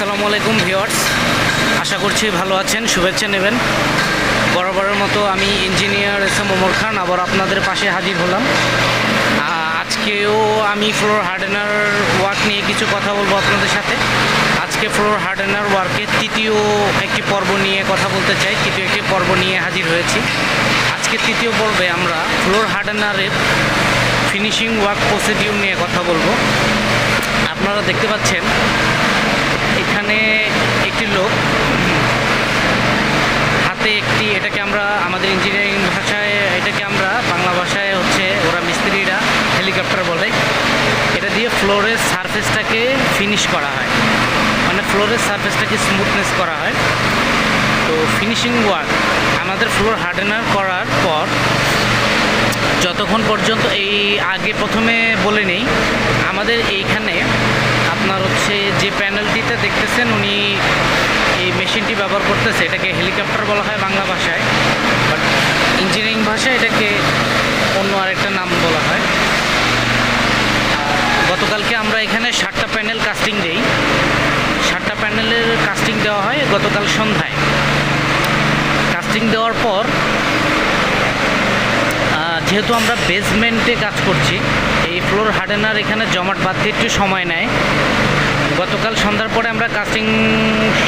আসসালামু আলাইকুম ভিওয়ার্স আশা করছি ভালো আছেন, শুভেচ্ছা নেবেন। বরাবরের মতো আমি engineer S M Omar Khan, আবার আপনাদের পাশে হাজির হলাম। আজকেও আমি ফ্লোর হার্ডেনার ওয়ার্ক নিয়ে কিছু কথা বলব আপনাদের সাথে। আজকে ফ্লোর হার্ডেনার ওয়ার্কের তৃতীয় একটি পর্ব নিয়ে কথা বলতে চাই। তৃতীয় একটি পর্ব নিয়ে হাজির হয়েছি। আজকে তৃতীয় পর্বে আমরা ফ্লোর হার্ডেনারের ফিনিশিং ওয়ার্ক প্রসিডিউর নিয়ে কথা বলব। আপনারা দেখতে পাচ্ছেন এখানে একটি লোক, হাতে একটি, এটাকে আমরা আমাদের ইঞ্জিনিয়ারিং ভাষায়, এটাকে আমরা বাংলা ভাষায় হচ্ছে ওরা মিস্ত্রিরা হেলিকপ্টার বলে। এটা দিয়ে ফ্লোরের সারফেসটাকে ফিনিশ করা হয়। মানে ফ্লোরের সারফেসটাকে স্মুথনেস করা হয়। তো ফিনিশিং ওয়ার্ক আমাদের ফ্লোর হার্ডেনার করার পর, যতক্ষণ পর্যন্ত এই আগে প্রথমে বলে নেই, আমাদের এইখানে হচ্ছে যে প্যানেলটিতে দেখতেছেন, উনি এই মেশিনটি ব্যবহার করতেছে। এটাকে হেলিকপ্টার বলা হয় বাংলা ভাষায়। বাট ইঞ্জিনিয়ারিং ভাষায় এটাকে অন্য আরেকটা নাম বলা হয়। গতকালকে আমরা এখানে সাতটা প্যানেল কাস্টিং দেই। সাতটা প্যানেলের কাস্টিং দেওয়া হয় গতকাল সন্ধ্যায়। কাস্টিং দেওয়ার পর যেহেতু আমরা বেসমেন্টে কাজ করছি, এই ফ্লোর হার্ডেনার এখানে জমাট বাঁধতে একটু সময় নেয়। গতকাল সন্ধ্যার পরে আমরা কাস্টিং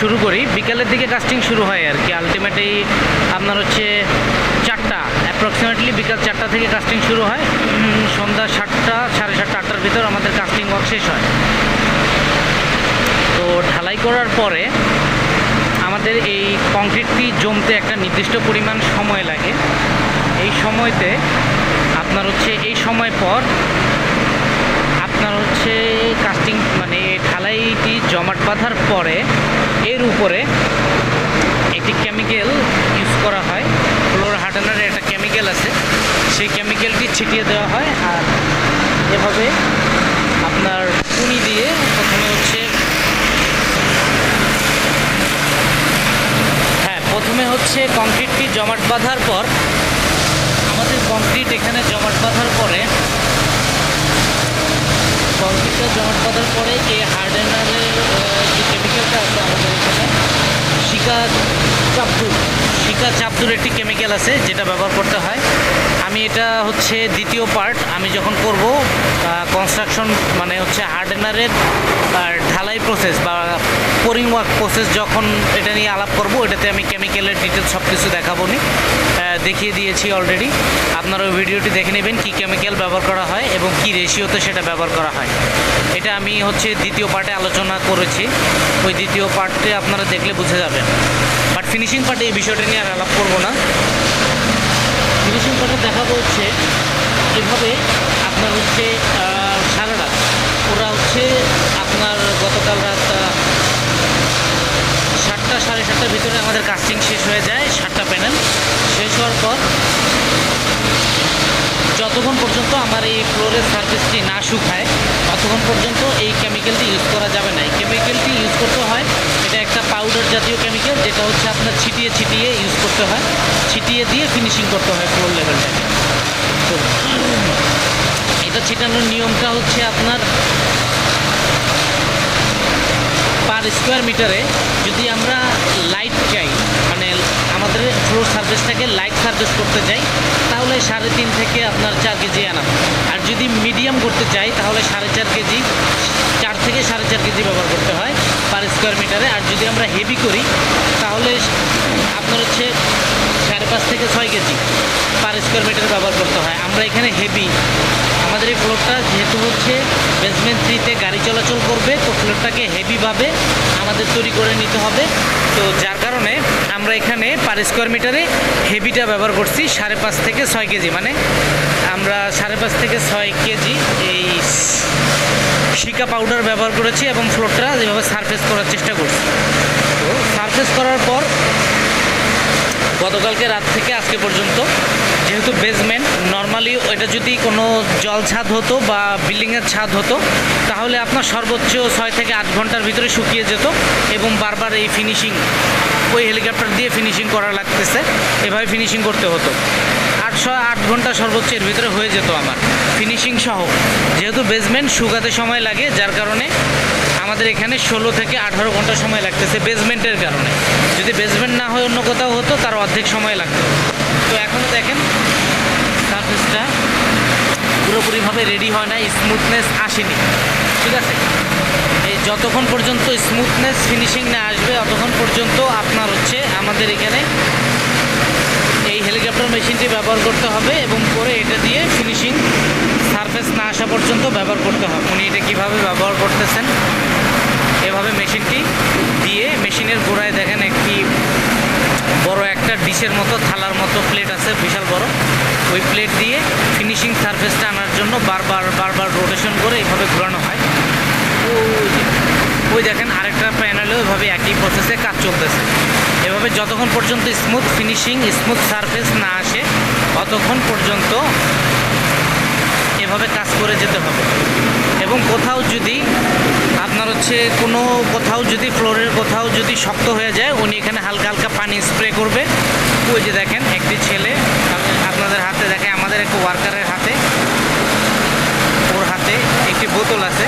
শুরু করি। বিকালের দিকে কাস্টিং শুরু হয় আর কি। আলটিমেটলি আপনার হচ্ছে চারটা অ্যাপ্রক্সিমেটলি বিকাল চারটা থেকে কাস্টিং শুরু হয়। সন্ধ্যা সাতটা, সাড়ে সাতটা, আটটার ভিতর আমাদের কাস্টিং ওয়ার্ক শেষ হয়। তো ঢালাই করার পরে আমাদের এই কংক্রিটটি জমতে একটা নির্দিষ্ট পরিমাণ সময় লাগে। এই সময়তে আপনার হচ্ছে এই সময় পর আপনার হচ্ছে কাস্টিং মানে জমাট বাঁধার পরে এর উপরে একটি কেমিক্যাল ইউজ করা হয়। ফ্লোর হার্ডেনারের একটা কেমিক্যাল আছে। সেই কেমিক্যালটি ছিটিয়ে দেওয়া হয় আর এভাবে আপনার পুনি দিয়ে প্রথমে হচ্ছে হ্যাঁ প্রথমে হচ্ছে কংক্রিটটি জমাট বাঁধার পর আমাদের কংক্রিট এখানে জমাট বাঁধার পরে কংক্রিটটা জমাট বাঁধার পরে এই হার্ডেনারের যে কেমিক্যালটা আছে আমাদের এখানে শিকা চাপদুর চাপদুর একটি কেমিক্যাল আছে যেটা ব্যবহার করতে হয়। আমি এটা হচ্ছে দ্বিতীয় পার্ট আমি যখন করব কনস্ট্রাকশন মানে হচ্ছে হার্ডেনারের ঢালাই প্রসেস বা পোরিং ওয়ার্ক প্রসেস যখন এটা নিয়ে আলাপ করব, এটাতে আমি কেমিক্যালের ডিটেলস সব কিছু দেখাবো নি। দেখিয়ে দিয়েছি অলরেডি আপনারা ওই ভিডিওটি দেখে নেবেন কী কেমিক্যাল ব্যবহার করা হয় এবং কী রেশিওতে সেটা ব্যবহার করা হয়। এটা আমি হচ্ছে দ্বিতীয় পার্টে আলোচনা করেছি। ওই দ্বিতীয় পার্টে আপনারা দেখলে বুঝে যাবেন। বাট ফিনিশিং পার্টে এই বিষয়টা নিয়ে আর আলাপ করব না। ফিনিশিং কথা দেখাবো হচ্ছে এভাবে আপনার হচ্ছে সারা রাত ওরা হচ্ছে আপনার গতকাল রাত সাতটা, সাড়ে সাতটার ভিতরে আমাদের কাস্টিং শেষ হয়ে যায়, সাতটা প্যানেল শেষ হওয়ার পর যতক্ষণ পর্যন্ত আমার এই ফ্লোরের সার্ভিসটি না শুকায় ততক্ষণ পর্যন্ত এই কেমিক্যালটি ইউজ করা যাবে না। এই কেমিক্যালটি ইউজ করতে হয়, এটা একটা পাউডার জাতীয় কেমিক্যাল যেটা হচ্ছে আপনার ছিটিয়ে ছিটিয়ে ইউজ করতে হয়। ছিটিয়ে দিয়ে ফিনিশিং করতে হয় ফ্লোর লেভেলটাকে তো এটা ছিটানোর নিয়মটা হচ্ছে আপনার পার স্কোয়ার মিটারে যদি আমরা লাইট চাই মানে আমাদের ফ্লোর সার্ভিসটাকে লাইট সার্ভিস করতে চাই তাহলে সাড়ে তিন থেকে আপনার চার কেজি আনাম আর যদি মিডিয়াম করতে চাই তাহলে সাড়ে চার কেজি, চার থেকে সাড়ে চার কেজি ব্যবহার করতে হয় পার স্কোয়ার মিটারে আর যদি আমরা হেভি করি, তাহলে আপনার হচ্ছে সাড়ে পাঁচ থেকে ছয় কেজি পার স্কোয়ার মিটারে ব্যবহার করতে হয়। আমরা এখানে হেভি আমাদের এই ফ্লোরটা যেহেতু হচ্ছে বেসমেন্ট থ্রিতে গাড়ি চলাচল করবে, তো ফ্লোরটাকে হেভিভাবে আমাদের তৈরি করে নিতে হবে। তো যার কারণে আমরা এখানে পার স্কোয়ার মিটারে হেভিটা ব্যবহার করছি, সাড়ে পাঁচ থেকে ছয় কেজি। মানে আমরা সাড়ে পাঁচ থেকে ছয় কেজি এই শিকা পাউডার ব্যবহার করেছি এবং ফ্লোরটা যেভাবে সারফেস করার চেষ্টা করছি। তো সারফেস করার পর গতকালকে রাত থেকে আজকে পর্যন্ত, যেহেতু বেসমেন্ট নর্মালি ওইটা যদি কোনো জল ছাদ হতো বা বিল্ডিংয়ের ছাদ হতো, তাহলে আপনার সর্বোচ্চ ছয় থেকে আট ঘণ্টার ভিতরে শুকিয়ে যেত এবং বারবার এই ফিনিশিং ওই হেলিকপ্টার দিয়ে ফিনিশিং করা লাগতেছে। এভাবে ফিনিশিং করতে হতো। আটশো আট ঘণ্টা সর্বোচ্চ এর ভিতরে হয়ে যেত আমার। ফিনিশিং সহ, যেহেতু বেসমেন্ট শুকাতে সময় লাগে, যার কারণে আমাদের এখানে ষোলো থেকে আঠারো ঘণ্টা সময় লাগতেছে বেসমেন্টের কারণে। যদি বেসমেন্ট না হয় অন্য কোথাও হতো, তার অর্ধেক সময় লাগতো। তো এখনও দেখেন সার্ফেসটা পুরোপুরিভাবে রেডি হয় না স্মুথনেস আসেনি। ঠিক আছে? এই যতক্ষণ পর্যন্ত স্মুথনেস ফিনিশিং না আসবে ততক্ষণ পর্যন্ত আপনার হচ্ছে আমাদের এখানে এই হেলিকপ্টার মেশিনটি ব্যবহার করতে হবে এবং পরে এটা দিয়ে ফিনিশিং সারফেস না আসা পর্যন্ত ব্যবহার করতে হবে। উনি এটা কীভাবে ব্যবহার করতেছেন? এভাবে মেশিনটি দিয়ে মেশিনের গোড়ায় দেখেন একটি বড় একটা ডিশের মতো, থালার মতো প্লেট আছে, বিশাল বড়। ওই প্লেট দিয়ে ফিনিশিং সারফেসটা আনার জন্য বারবার বারবার রোটেশন করে এইভাবে ঘোরানো হয়। ওই দেখেন আরেকটা প্যানেলেও এভাবে একই প্রসেসে কাজ চলতেছে। এভাবে যতক্ষণ পর্যন্ত স্মুথ ফিনিশিং স্মুথ সারফেস না আসে, ততক্ষণ পর্যন্ত এভাবে কাজ করে যেতে হবে। এবং কোথাও যদি আপনার হচ্ছে কোনো কোথাও যদি ফ্লোরের কোথাও যদি শক্ত হয়ে যায়, উনি এখানে হালকা হালকা পানি স্প্রে করবে। ওই যে দেখেন, একটি ছেলে আপনাদের হাতে দেখে আমাদের একটা ওয়ার্কারের হাতে, ওর হাতে একটি বোতল আছে।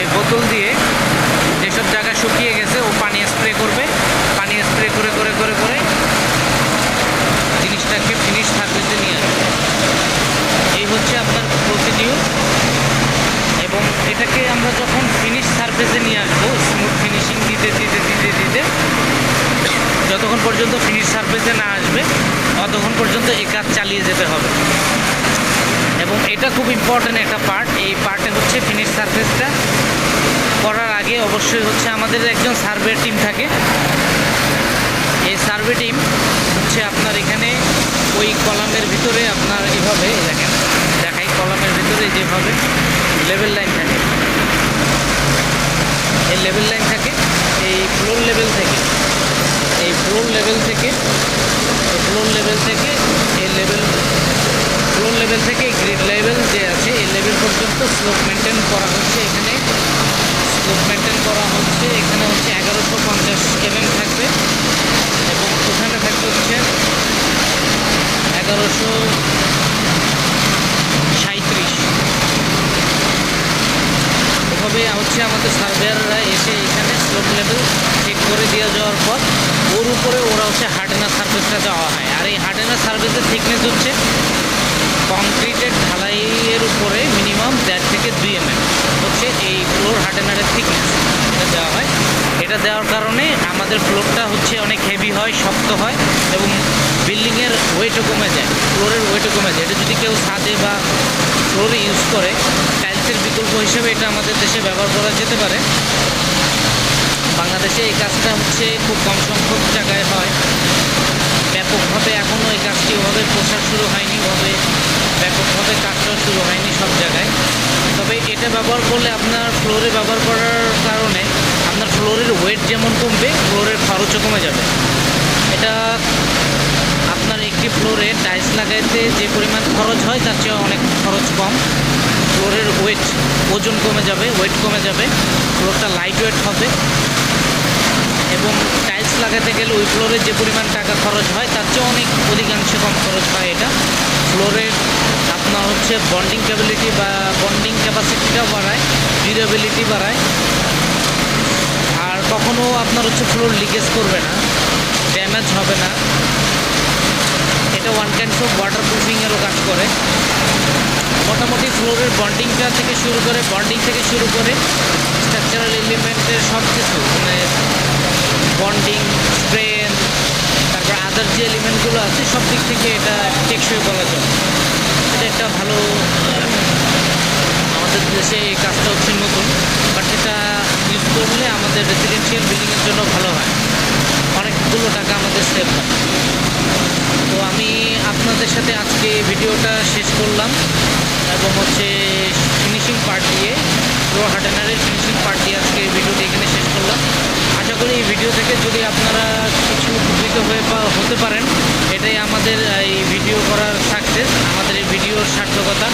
এই বোতল দিয়ে যেসব জায়গা শুকিয়ে গেছে ও পানি স্প্রে করবে পানি স্প্রে করে করে করে করে জিনিসটাকে ফিনিশ সার্ভিসে নিয়ে আসবে এই হচ্ছে আপনার প্রসিডিউর এবং এটাকে আমরা যখন ফিনিশ সার্ফেসে নিয়ে আসব স্মুথ ফিনিশিং দিতে দিতে দিতে দিতে যতক্ষণ পর্যন্ত ফিনিশ সার্ভিসে না আসবে, ততক্ষণ পর্যন্ত এই কাজ চালিয়ে যেতে হবে। এবং এটা খুব ইম্পর্ট্যান্ট একটা পার্ট এই পার্টে হচ্ছে ফিনিশ সার্ভিসটা করার আগে অবশ্যই হচ্ছে আমাদের একজন সার্ভে টিম থাকে। এই সার্ভে টিম হচ্ছে আপনার এখানে ওই কলামের ভিতরে আপনার এভাবে দেখেন, দেখাই কলামের ভিতরে যেভাবে লেভেল লাইন থাকে। এই লেভেল লাইন থাকে, এই ফ্লোর লেভেল থেকে ফ্লোর লেভেল থেকে, ফ্লোর লেভেল থেকে এই লেভেল, ফ্লোর লেভেল থেকে গ্রিড লেভেল যে আছে এই লেভেল পর্যন্ত স্লোপ মেনটেন করা হচ্ছে এখানে। স্লোপ মেনটেন করা হচ্ছে, এখানে হচ্ছে এগারোশো পঞ্চাশ এমএম থাকবে। এবং ওখানে থাকবে হচ্ছে এগারোশো সাঁত্রিশ এভাবে হচ্ছে আমাদের সার্ভেয়াররা এসে এখানে স্লোপ লেভেল চেক করে দিয়ে যাওয়ার উপরে ওরা হচ্ছে হার্ডেনার সার্ভিসটা দেওয়া হয়। আর এই হার্ডেনার সার্ভিসের থিকনেস হচ্ছে কংক্রিটের ঢালাইয়ের উপরে মিনিমাম দেড় থেকে দুই এমএম হচ্ছে এই ফ্লোর হার্ডেনারের থিকনেস এটা দেওয়া হয়। এটা দেওয়ার কারণে আমাদের ফ্লোরটা হচ্ছে অনেক হেভি হয়, শক্ত হয় এবং বিল্ডিংয়ের ওয়েটও কমে যায়। ফ্লোরের ওয়েটও কমে যায়। এটা যদি কেউ ছাদে বা ফ্লোরে ইউজ করে টাইলসের বিকল্প হিসেবে এটা আমাদের দেশে ব্যবহার করা যেতে পারে। বাংলাদেশে এই কাজটা হচ্ছে খুব কম সংখ্যক জায়গায় হয়। ব্যাপকভাবে এখনও এই কাজটি ওভাবে প্রসার শুরু হয়নি, ওভাবে ব্যাপকভাবে কাজটা শুরু হয়নি সব জায়গায়। তবে এটা ব্যবহার করলে আপনার ফ্লোরে ব্যবহার করার কারণে আপনার ফ্লোরের ওয়েট যেমন কমবে, ফ্লোরের খরচও কমে যাবে। এটা আপনার একটি ফ্লোরে টাইলস লাগাইতে যে পরিমাণ খরচ হয়, তার চেয়ে অনেক খরচ কম। ফ্লোরের ওয়েট ওজন কমে যাবে ওয়েট কমে যাবে ফ্লোরটা লাইট ওয়েট হবে। এবং টাইলস লাগাতে গেলে ওই ফ্লোরে যে পরিমাণ টাকা খরচ হয়, তার চেয়ে অনেক অধিকাংশে কম খরচ হয় এটা। ফ্লোরের আপনার হচ্ছে বন্ডিং ক্যাবিলিটি বা বন্ডিং ক্যাপাসিটিটাও বাড়ায় ডিউরেবিলিটি বাড়ায়। আর কখনো আপনার হচ্ছে ফ্লোর লিকেজ করবে না ড্যামেজ হবে না। এটা ওয়ান কাইন্ডস অফ ওয়াটার প্রুফিংয়েরও কাজ করে। মোটামুটি ফ্লোরের বন্ডিংটা থেকে শুরু করে বন্ডিং থেকে শুরু করে স্ট্রাকচারাল এলিমেন্টের সব কিছু মানে বন্ডিং স্ট্রেন তারপর আদার যে এলিমেন্টগুলো আছে, সব দিক থেকে এটা টেকসই বলা যায়। এটা একটা ভালো, আমাদের দেশে এই কাজটা হচ্ছে নতুন বাট এটা ইউজ করলে আমাদের রেসিডেন্সিয়াল বিল্ডিংয়ের জন্য ভালো হয়। অনেকগুলো টাকা আমাদের সেভ হয়। তো আমি আপনাদের সাথে আজকে ভিডিওটা শেষ করলাম এবং হচ্ছে ফিনিশিং পার্ট দিয়ে, প্রো হার্ডেনারের ফিনিশিং পার্ট দিয়ে আজকে ভিডিওটি এখানে শেষ করলাম। আশা করি এই ভিডিও থেকে যদি আপনারা কিছু উপকৃত হয়ে হতে পারেন, এটাই আমাদের এই ভিডিও করার সাকসেস আমাদের এই ভিডিওর সার্থকতা।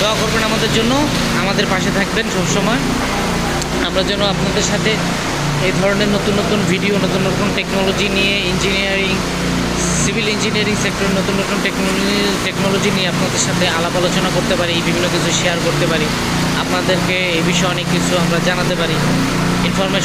দোয়া করবেন আমাদের জন্য, আমাদের পাশে থাকবেন সবসময়। আমরা যেন আপনাদের সাথে এই ধরনের নতুন নতুন ভিডিও, নতুন নতুন টেকনোলজি নিয়ে ইঞ্জিনিয়ারিং সিভিল ইঞ্জিনিয়ারিং সেক্টর নতুন নতুন টেকনোলজি টেকনোলজি নিয়ে আপনাদের সাথে আলাপ আলোচনা করতে পারি, বিভিন্ন কিছু শেয়ার করতে পারি। আপনাদেরকে এই বিষয়ে অনেক কিছু আমরা জানাতে পারি। ইনফরমেশন